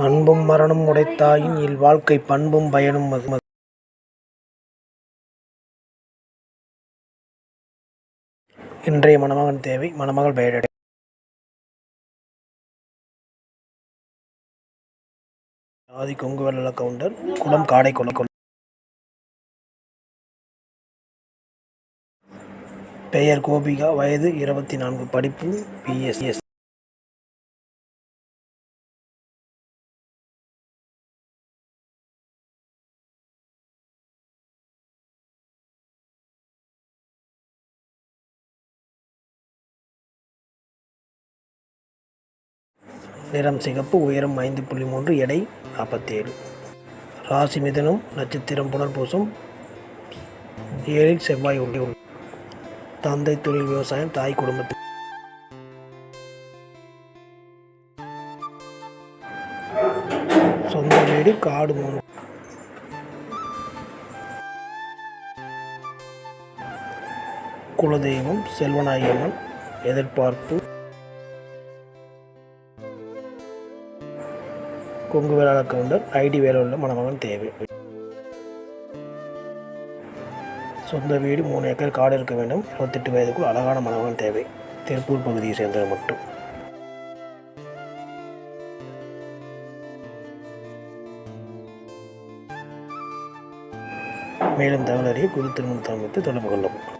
அன்பும் மரணம் உடைத்தாயின் இல்வாழ்க்கை பண்பும் பயனும் மது இன்றைய மணமகன் தேவை மணமகள் பெயரடை ஆதி கொங்கு வெள்ள கவுண்டர் குளம் காடை கொலை பெயர் கோபிகா வயது இருபத்தி நான்கு படிப்பு பிஎஸ்எஸ் நிறம் சிகப்பு உயரம் ஐந்து புள்ளி மூன்று எடை நாற்பத்தேழு. ராசி மிதனம் நட்சத்திரம் புனர்பூசம் ஏழில் செவ்வாய் உண்டு தந்தை தொழில் விவசாயம் தாய் குடும்பத்தில் சொந்த வீடு காடு மூணு குலதெய்வம் செல்வநாயகம்மன் எதிர்பார்ப்பு. கொங்கு வேளாளர் கவுண்டர் ஐடி வேலை உள்ள மணமகன் தேவை. சொந்த வீடு மூணு ஏக்கர் காடு இருக்க வேண்டும். இருபத்தெட்டு வயதுக்குள் அழகான மணமகன் தேவை. திருப்பூர் பகுதியை சேர்ந்தது மட்டும். மேலும் தகவல் அறிய குரு திருமண தொடர்பு கொள்ளவும்.